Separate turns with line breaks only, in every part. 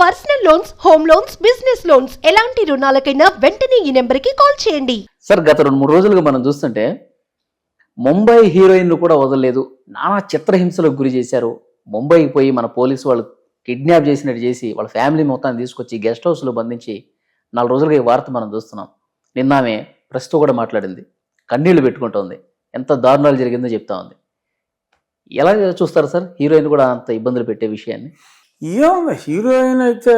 Personal loans home loans business loans ఎలాంటి రుణాలకైనా వెంటనే ఈ నెంబర్కి కాల్ చేయండి.
సార్ గత రెండు మూడు రోజులుగా మనం చూస్తుంటే ముంబై హీరోయిన్ కూడా వదలలేదు. నానా చిత్రహింసలకు గురి చేశారు. ముంబైకి పోయి మన పోలీసు వాళ్ళు కిడ్నాప్ చేసినట్టు చేసి వాళ్ళ ఫ్యామిలీ మొత్తాన్ని తీసుకొచ్చి గెస్ట్ హౌస్లో బంధించి నాలుగు రోజులుగా ఈ వార్త మనం చూస్తున్నాం. నిన్న ఆమె ప్రెస్తో కూడా మాట్లాడింది. కన్నీళ్ళు పెట్టుకుంటోంది. ఎంత దారుణాలు జరిగిందో చెప్తా ఉంది. ఎలా చూస్తారు సార్? హీరోయిన్ కూడా అంత ఇబ్బందులు పెట్టే విషయాన్ని?
ఏముంది హీరోయిన్ అయితే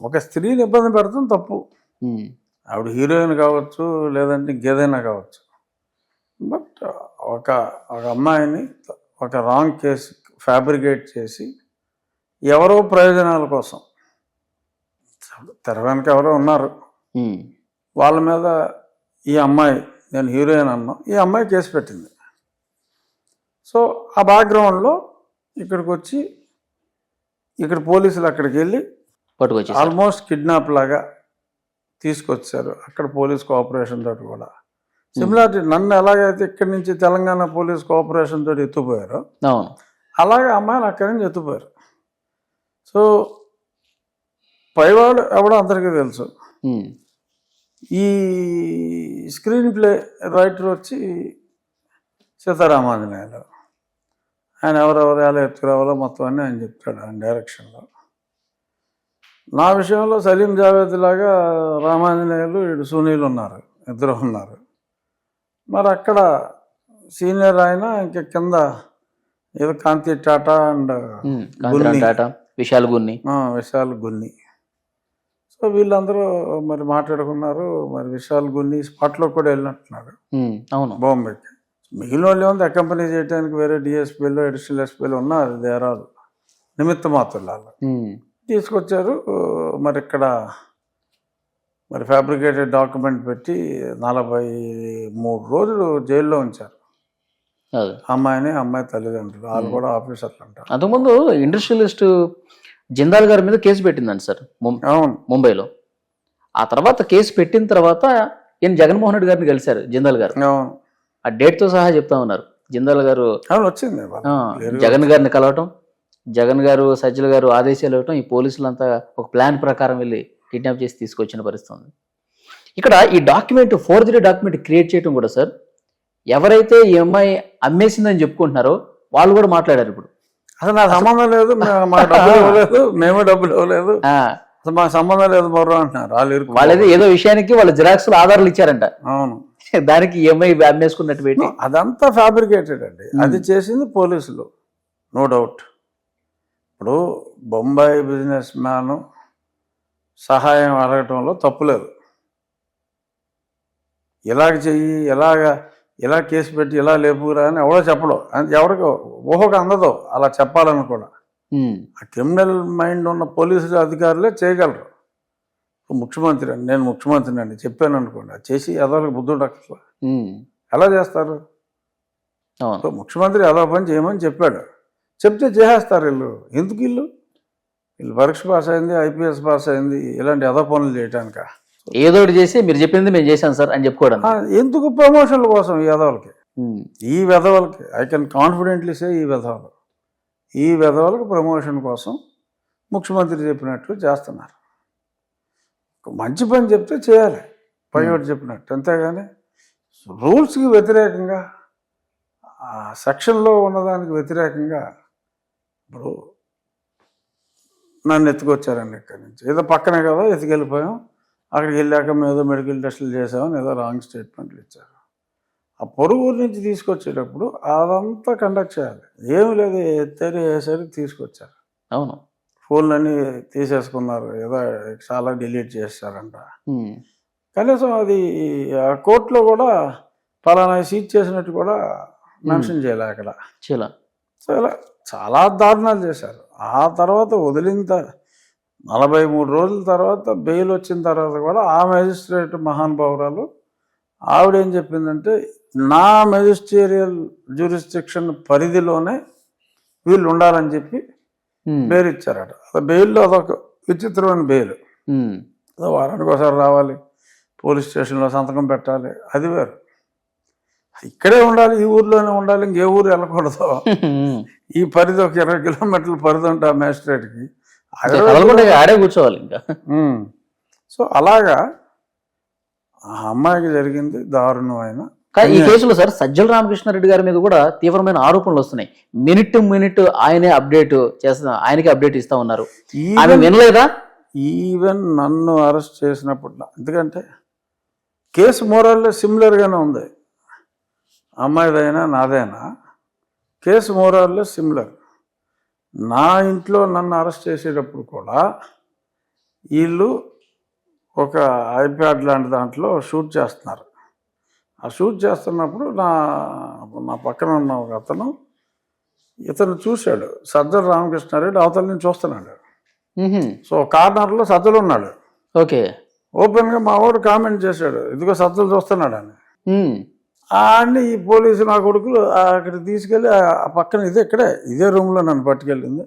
ఒక స్త్రీని ఇబ్బంది పెడతాం తప్పు. ఆవిడ హీరోయిన్ కావచ్చు లేదంటే ఇంకేదైనా కావచ్చు. బట్ ఒక ఒక అమ్మాయిని ఒక రాంగ్ కేసు ఫ్యాబ్రికేట్ చేసి ఎవరో ప్రయోజనాల కోసం. తెర వెనక ఎవరో ఉన్నారు. వాళ్ళ మీద ఈ అమ్మాయి నేను హీరోయిన్ అన్నా ఈ అమ్మాయి కేసు పెట్టింది. సో ఆ బ్యాక్గ్రౌండ్లో ఇక్కడికి వచ్చి ఇక్కడ పోలీసులు అక్కడికి వెళ్ళి
పట్టుకొచ్చేసారు.
ఆల్మోస్ట్ కిడ్నాప్ లాగా తీసుకొచ్చారు. అక్కడ పోలీస్ కోఆపరేషన్ తోటి కూడా. సిమిలారిటీ నన్ను ఎలాగైతే ఇక్కడి నుంచి తెలంగాణ పోలీస్ కోఆపరేషన్ తోటి ఎత్తుపోయారో అలాగే అమ్మాయిని అక్కడి నుంచి ఎత్తుపోయారు సో పైవాడు ఎవడో అందరికీ తెలుసు. ఈ స్క్రీన్ ప్లే రైటర్ వచ్చి సీతారామాంజనేయులు. ఆయన ఎవరెవరు ఎలా ఎత్తుకురావాలో మొత్తం అన్నీ ఆయన చెప్తాడు ఆయన డైరెక్షన్లో. నా విషయంలో సలీం జావేద్ లాగా రామాంజనేయులు ఇటు సునీల్ ఉన్నారు ఇద్దరు ఉన్నారు. మరి అక్కడ సీనియర్ ఆయన ఇంక కింద ఏదో కాంతి టాటా అండ్
టాటా విశాల్ గున్ని.
విశాల్ గున్ని. సో వీళ్ళందరూ మరి మాట్లాడుకున్నారు మరి విశాల్ గున్ని స్పాట్లో కూడా వెళ్ళినట్టున్నారు.
అవును.
బాంబేకి. మిగిలిన వాళ్ళు ఏముంది అకంపెనీ చేయడానికి వేరే డిఎస్పీలు అడిషనల్ ఎస్పీలు ఉన్నారు దేరాలు నిమిత్త మాత్రులాలు
ఉమ్,
తీసుకొచ్చారు మరి ఇక్కడ మరి ఫ్యాబ్రికేటెడ్ డాక్యుమెంట్ పెట్టి నలభై మూడు రోజులు జైల్లో ఉంచారు. అమ్మాయిని అమ్మాయి తల్లిదండ్రులు వాళ్ళు కూడా ఆఫీసర్లు అంటారు.
అంతకుముందు ఇండస్ట్రియలిస్ట్ జిందాల్ గారి మీద కేసు పెట్టిందండి సార్
అవును.
ముంబైలో. ఆ తర్వాత కేసు పెట్టిన తర్వాత ఈయన జగన్మోహన్ రెడ్డి గారిని కలిశారు జిందాల్ గారు.
అవును.
ఆ డేట్తో సహా చెప్తా ఉన్నారు. జిందాల్ గారు
వచ్చింది. వాళ్ళు.
జగన్ గారిని కలవటం జగన్ గారు సజ్జల గారు ఆదేశాలు ఇవ్వటం ఈ పోలీసులంతా ఒక ప్లాన్ ప్రకారం వెళ్ళి కిడ్నాప్ చేసి తీసుకొచ్చిన పరిస్థితి ఉంది. ఇక్కడ ఈ డాక్యుమెంట్ ఫోర్జరీ డాక్యుమెంట్ క్రియేట్ చేయడం కూడా సార్ ఎవరైతే ఈ అమ్మాయి అమ్మేసిందని చెప్పుకుంటున్నారో వాళ్ళు కూడా మాట్లాడారు ఇప్పుడు.
అసలు నాకు సంబంధం లేదు మే- డబ్బులు ఇవ్వలేదు మేమే డబ్బులు ఇవ్వలేదు. అసలు మాకు సంబంధం లేదు మొర్ర అంటున్నారు. వాళ్ళు
వాళ్ళేదో ఏదో విషయానికి వాళ్ళ జిరాక్స్ ఆధారాలు ఇచ్చారంట.
అవును.
దానికి ఈ అమ్మాయి అమ్మేసుకున్నట్టు పెట్టి.
అదంతా ఫ్యాబ్రికేటెడ్ అండి. అది చేసింది పోలీసులు. నో డౌట్ ఇప్పుడు బొంబాయి బిజినెస్ మ్యాన్ సహాయం అడగటంలో తప్పులేదు ఇలాగ చెయ్యి ఇలాగ ఇలా కేసు పెట్టి ఇలా లేపుకురా అని ఎవడో చెప్పడం. ఎవరికి ఊహకు అందదు. అలా చెప్పాలని కూడా.
ఉమ్,
ఆ క్రిమినల్ మైండ్ ఉన్న పోలీసు అధికారులే చేయగలరు. ముఖ్యమంత్రి అండి నేను ముఖ్యమంత్రిని అండి చెప్పాను అనుకోండి చేసి ఎదవలకు బుద్ధుడు అట్లా
ఉమ్,
ఎలా చేస్తారు? ముఖ్యమంత్రి అదో పని చేయమని చెప్పాడు. చెప్తే చేసేస్తారు వీళ్ళు. ఎందుకు వీళ్ళు? వీళ్ళు పరీక్ష పాస్ అయింది ఐపీఎస్ పాస్ అయింది ఇలాంటి అదో పనులు చేయటానిక.
ఏదో చేసి మీరు చెప్పింది మేము చేశాం సార్ అని చెప్పుకోవడం.
ఎందుకు ప్రమోషన్ల కోసం ఈ వెధవలకి ఈ వెధవలకి ఐ కెన్ కాన్ఫిడెంట్లీ సే ఈ వెధవలు. ఈ వెధవలకు ప్రమోషన్ కోసం ముఖ్యమంత్రి చెప్పినట్టు చేస్తున్నారు. మంచి పని చెప్తే చేయాలి. పైవాడు చెప్పినట్టు. అంతేగాని రూల్స్కి వ్యతిరేకంగా ఆ సెక్షన్లో ఉన్నదానికి వ్యతిరేకంగా ఇప్పుడు నన్ను ఎత్తుకొచ్చారండి ఇక్కడి నుంచి. ఏదో పక్కనే కదా ఎత్తుకెళ్ళిపోయాం. అక్కడికి వెళ్ళాక మేము ఏదో మెడికల్ టెస్టులు చేసామని ఏదో రాంగ్ స్టేట్మెంట్లు ఇచ్చారు. ఆ పొరుగు ఊరు నుంచి తీసుకొచ్చేటప్పుడు అదంతా కండక్ట్ చేయాలి. ఏమి లేదు ఎత్తారు వేసారు తీసుకొచ్చారు.
అవును.
ఫోన్లన్నీ తీసేసుకున్నారు. ఏదో చాలా డిలీట్ చేస్తారంట. కనీసం అది కోర్టులో కూడా ఫలానా సీజ్ చేసినట్టు కూడా మెన్షన్ చేయలే అక్కడ.
చాలా
చాలా చాలా దారుణాలు చేశారు. ఆ తర్వాత వదిలిన నలభై మూడు రోజుల తర్వాత బెయిల్ వచ్చిన తర్వాత కూడా ఆ మెజిస్ట్రేట్ మహానుభావురాలు ఆవిడేం చెప్పిందంటే నా మెజిస్ట్రేరియల్ జ్యూరిస్టిక్షన్ పరిధిలోనే వీళ్ళు ఉండాలని చెప్పి బెయిల్ ఇచ్చారట. అది బెయిల్లో అదొక విచిత్రమైన బెయిల్. వారానికి ఒకసారి రావాలి పోలీస్ స్టేషన్లో సంతకం పెట్టాలి అది వేరు. ఇక్కడే ఉండాలి ఈ ఊర్లోనే ఉండాలి ఇంకే ఊరు వెళ్ళకూడదు. ఈ పరిధి ఒక ఇరవై కిలోమీటర్ల పరిధి ఉంటే ఆ మ్యాజిస్ట్రేట్కి.
ఆడే కూర్చోవాలి ఇంకా.
సో అలాగా ఆ అమ్మాయికి జరిగింది దారుణమైన
కానీ ఈ కేసులో సార్ సజ్జల రామకృష్ణారెడ్డి గారి మీద కూడా తీవ్రమైన ఆరోపణలు వస్తున్నాయి. మినిట్ మినిట్ ఆయనే అప్డేట్ చేస్తా ఆయనకి అప్డేట్ ఇస్తా ఉన్నారు. ఆమె వినలేదా?
ఈవెన్ నన్ను అరెస్ట్ చేసినప్పుడు ఎందుకంటే కేసు మోరల్లో సిమిలర్గానే ఉంది. అమ్మాయిదైనా నాదైనా కేసు మోరల్లో సిమిలర్. నా ఇంట్లో నన్ను అరెస్ట్ చేసేటప్పుడు కూడా వీళ్ళు ఒక ఐప్యాడ్ లాంటి దాంట్లో షూట్ చేస్తున్నారు. ఆ షూట్ చేస్తున్నప్పుడు నా నా పక్కన ఉన్న ఒక అతను ఇతను చూశాడు. సజ్జల రామకృష్ణారెడ్డి అవతల నుంచి చూస్తున్నాడు. సో కార్నర్లో సజ్జలు ఉన్నాడు.
ఓకే.
ఓపెన్గా మా వాడు కామెంట్ చేశాడు. ఇదిగో సజ్జలు చూస్తున్నాడు అని. ఆడిని ఈ పోలీసు నా కొడుకులు అక్కడ తీసుకెళ్ళి ఆ- పక్కన ఇదే ఇక్కడే ఇదే రూమ్లో నన్ను పట్టుకెళ్ళింది.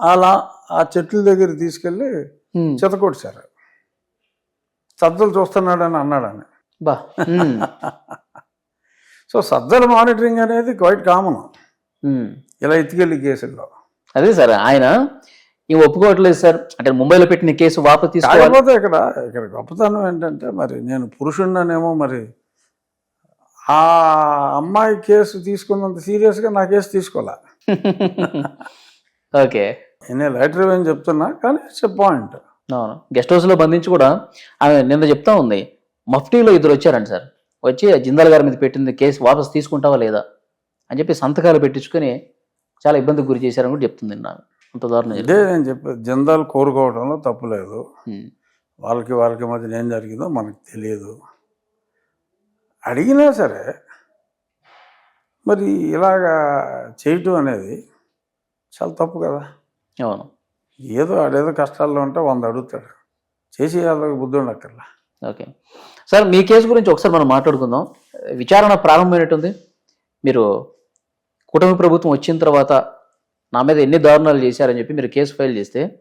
అలా ఆ చెట్ల దగ్గర తీసుకెళ్ళి
మ్మ్.
చెతకొడిచారు సజ్జలు చూస్తున్నాడని అన్నాడని.
బా.
సో సజ్జల మానిటరింగ్ అనేది క్వైట్ కామన్. ఇలా ఎత్తుకెళ్ళి కేసుల్లో.
అదే సార్ ఆయన ఈ ఒప్పుకోవట్లేదు సార్. అంటే ముంబైలో పెట్టిన కేసు వాపసు తీసుకోవాలి.
కాకపోతే ఇక్కడ ఇక్కడ గొప్పతనం ఏంటంటే మరి నేను పురుషుడినేమో మరి ఆ అమ్మాయి కేసు తీసుకున్నంత సీరియస్గా నా కేసు తీసుకోలే.
ఓకే.
నేను లైటర్ ఏం చెప్తున్నా కానీ ఇట్స్ పాయింట్.
అవును. గెస్ట్ హౌస్లో బంధించి కూడా ఆమె నిన్న చెప్తా ఉంది మఫ్టీలో ఇద్దరు వచ్చారంట సార్. వచ్చి జిందాల్ గారి మీద పెట్టింది కేసు వాపస్ తీసుకుంటావా లేదా అని చెప్పి సంతకాలు పెట్టించుకొని చాలా ఇబ్బందికి గురి చేశారని కూడా చెప్తుంది ఆమె. అంత దారుణం
ఇదే. నేను చెప్పేది జందాలు కోరుకోవడంలో తప్పు లేదు. వాళ్ళకి వాళ్ళకి మధ్య ఏం జరిగిందో మనకు తెలియదు. అడిగినా సరే మరి ఇలాగా చేయటం అనేది చాలా తప్పు కదా.
అవును.
ఏదో ఆడేదో కష్టాల్లో ఉంటే వంద అడుగుతాడు. చేసి వాళ్ళకి బుద్ధి ఉండక్కర్లా.
ఓకే. సార్ మీ కేసు గురించి ఒకసారి మనం మాట్లాడుకుందాం. విచారణ ప్రారంభమైనట్టుంది. మీరు కూటమి ప్రభుత్వం వచ్చిన తర్వాత నా మీద ఎన్ని దారుణాలు చేశారని చెప్పి మీరు కేసు ఫైల్ చేస్తే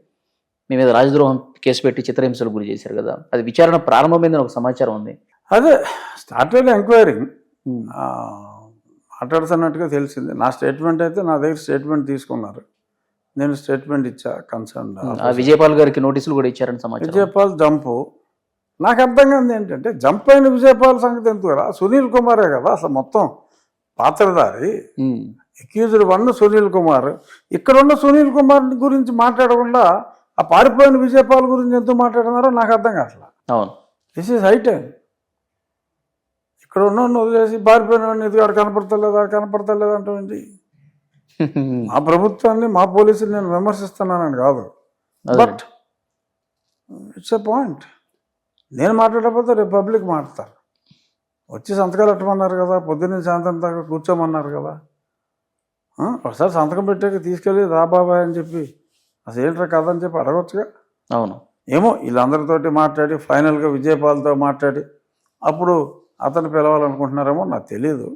మీ మీద రాజద్రోహం కేసు పెట్టి చిత్రహింసలు గురి చేశారు కదా. అది విచారణ ప్రారంభమైందని ఒక సమాచారం ఉంది.
అదే స్టార్టెడ్ ఎంక్వైరింగ్
ఉమ్.
మాట్లాడుతున్నట్టుగా తెలిసింది. నా స్టేట్మెంట్ అయితే నా దగ్గర స్టేట్మెంట్ తీసుకున్నారు. నేను స్టేట్మెంట్ ఇచ్చా కన్సర్న్
ఆ విజయపాల్ గారికి నోటీసులు కూడా ఇచ్చారని సమాచారం.
విజయపాల్ జంపు. నాకు అర్థం కాదు ఏంటంటే జంప్ అయిన విజయపాల్ సంగతి ఎందుకు రా? సునీల్ కుమారే కదా అసలు మొత్తం పాత్రధారి. Accused one Sunil Kumar. ఇక్కడ ఉన్న సునీల్ కుమార్ గురించి మాట్లాడకుండా ఆ పారిపోయిన విజయపాల్ గురించి ఎందుకు మాట్లాడుతున్నారో నాకు అర్థం కావట్లా.
అవును.
దిస్ ఈజ్ హై టైం ఇక్కడ ఉన్న వదిలేసి పారిపోయిన ఎదుగాడు కనపడతలేదా కనపడతలేదా అంటే మా ప్రభుత్వాన్ని మా పోలీసులు నేను విమర్శిస్తున్నానని కాదు. బట్ ఇట్స్ ఎ పాయింట్ నేను మాట్లాడకపోతే రేపు పబ్లిక్ మాట్లాడతారు. వచ్చి సంతకాలు పెట్టమన్నారు కదా పొద్దున్న సాయంత్రం దాకా కూర్చోమన్నారు కదా. ఒకసారి సంతకం పెట్టాక తీసుకెళ్ళి రా బాబాయ్ అని చెప్పి అసలు ఏంట్రా కథ అని చెప్పి అడగొచ్చుగా.
అవును.
ఏమో వీళ్ళందరితోటి మాట్లాడి ఫైనల్గా విజయపాల్తో మాట్లాడి అప్పుడు అతను పిలవాలనుకుంటున్నారేమో నాకు తెలియదు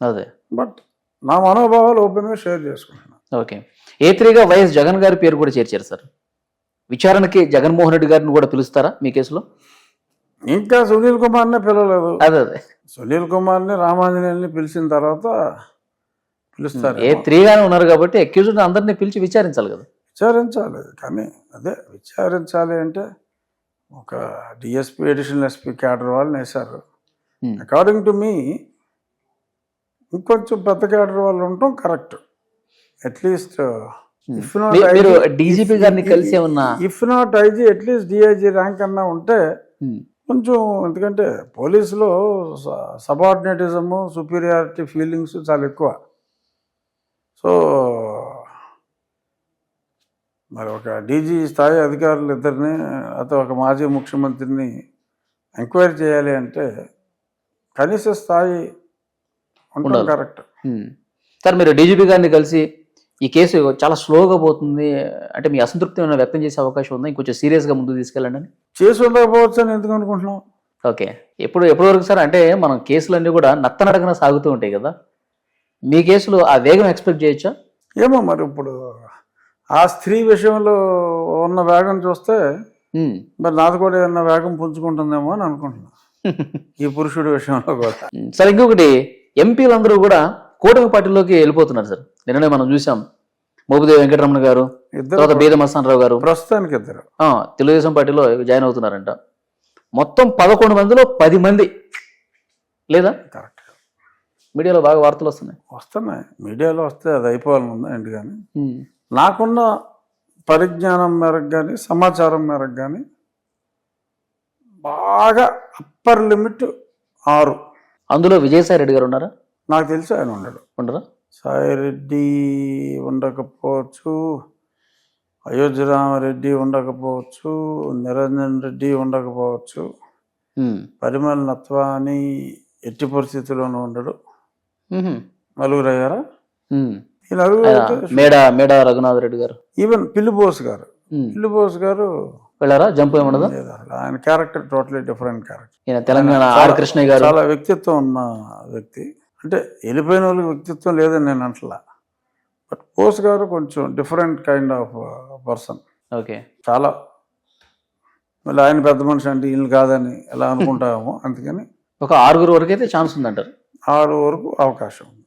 అదే.
బట్ నా మనోభావాలు ఓపెన్గా షేర్ చేసుకుంటున్నాను
ఓకే. ఏ త్రీగా వైఎస్ జగన్ గారి పేరు కూడా చేర్చారు సార్? విచారణకి జగన్మోహన్ రెడ్డి గారిని కూడా పిలుస్తారా మీ కేసులో?
ఇంకా సునీల్ కుమార్నే పిలవలేదు.
అదే అదే.
సునీల్ కుమార్ని రామాంజనేయుల్ని పిలిచిన తర్వాత పిలుస్తారు.
ఏ త్రీగానే ఉన్నారు కాబట్టి అక్యూజ్డ్ అందరినీ పిలిచి విచారించాలి కదా.
విచారించాలి. కానీ అదే విచారించాలి అంటే ఒక డిఎస్పీ అడిషనల్ ఎస్పీ క్యాడర్ వాళ్ళని వేశారు.
Hmm.
అకార్డింగ్ టు మీ ఇంకొంచెం పెద్ద క్యాడర్ వాళ్ళు ఉండటం కరెక్ట్ అట్లీస్ట్ ఇఫ్
మీరు DGP గారిని కలిసి ఏమన్నా-
if not IG at least DIG rank అన్నా ఉంటే
ఉమ్.
కొంచెం ఎందుకంటే పోలీసులో సబార్డినేటిజము సుపీరియారిటీ ఫీలింగ్స్ చాలా ఎక్కువ సో మరి ఒక డీజీ స్థాయి అధికారులు ఇద్దరిని అతను ఒక మాజీ ముఖ్యమంత్రిని ఎంక్వైరీ చేయాలి అంటే కనీస స్థాయి ఉండడం. కరెక్ట్.
సార్ మీరు డీజీపీ గారిని కలిసి ఈ కేసు చాలా స్లోగా పోతుంది. అంటే మీ అసంతృప్తి ఏమైనా వ్యక్తం చేసే అవకాశం ఉందా? ఇంకొంచెం సీరియస్గా ముందుకు తీసుకెళ్ళండి. అని
చేసి ఉండకపోవచ్చు అని ఎందుకు అనుకుంటున్నాం
ఓకే. ఎప్పుడు ఎప్పటి వరకు సార్? అంటే మనం కేసులన్నీ కూడా నత్తనడకన సాగుతూ ఉంటాయి కదా. మీ కేసులో ఆ వేగం ఎక్స్పెక్ట్ చేయొచ్చా?
ఏమో మరి ఇప్పుడు ఆ స్త్రీ విషయంలో ఉన్న వేగం చూస్తే. మరి నాది కూడా ఏమన్నా వేగం పుంజుకుంటుందేమో అని అనుకుంటున్నా ఈ పురుషుడి విషయంలో కూడా.
సార్ ఇంకొకటి ఎంపీలందరూ కూడా కూటమి పార్టీలోకి వెళ్ళిపోతున్నారు సార్. నిన్ననే మనం చూసాం. మోపిదేవి వెంకటరమణ గారు తర్వాత బీద మస్తానరావు గారు.
ప్రస్తుతానికి ఇద్దరు.
తెలుగుదేశం పార్టీలో జాయిన్ అవుతున్నారంట. మొత్తం పదకొండు మందిలో పది మంది. లేదా?
కరెక్ట్.
మీడియాలో బాగా వార్తలు వస్తున్నాయి.
వస్తున్నాయి. మీడియాలో వస్తే అది అయిపోవాలని ఉందా ఏంటి కానీ. నాకున్న పరిజ్ఞానం మేరకు కానీ సమాచారం మేరకు కానీ బాగా అప్పర్ లిమిట్ ఆరు.
అందులో విజయసాయి రెడ్డి గారు ఉన్నారా?
నాకు తెలిసి ఆయన ఉండడు.
ఉండరా?
సాయిరెడ్డి ఉండకపోవచ్చు అయోధ్యరామరెడ్డి ఉండకపోవచ్చు నిరంజన్ రెడ్డి ఉండకపోవచ్చు.
ఉమ్.
పరిమళ నత్వాని ఎట్టి పరిస్థితుల్లోనూ ఉండడు. నలుగురు అయ్యారా. ఈ నలుగురు
మేడ మేడ రఘునాథ్ రెడ్డి గారు.
ఈవెన్ పిల్లి బోస్ గారు.
ఉమ్.
పిల్లి బోస్ గారు
వెళ్ళారా? జంప్ ఏమన్నదా
ఆయన క్యారెక్టర్ టోటలీ డిఫరెంట్ క్యారెక్టర్.
ఈయన తెలంగాణ ఆర్ కృష్ణయ్య గారు.
చాలా వ్యక్తిత్వం ఉన్న వ్యక్తి. అంటే వెళ్ళిపోయిన వాళ్ళకి వ్యక్తిత్వం లేదని నేను అంటలా. బట్ బోస్ గారు కొంచెం different kind of person
okay.
చాలా మళ్ళీ ఆయన పెద్ద మనిషి అంటే వీళ్ళు కాదని ఎలా అనుకుంటామో అందుకని
ఒక ఆరుగురు వరకు అయితే ఛాన్స్ ఉందంటారు.
ఆరు వరకు అవకాశం ఉంది.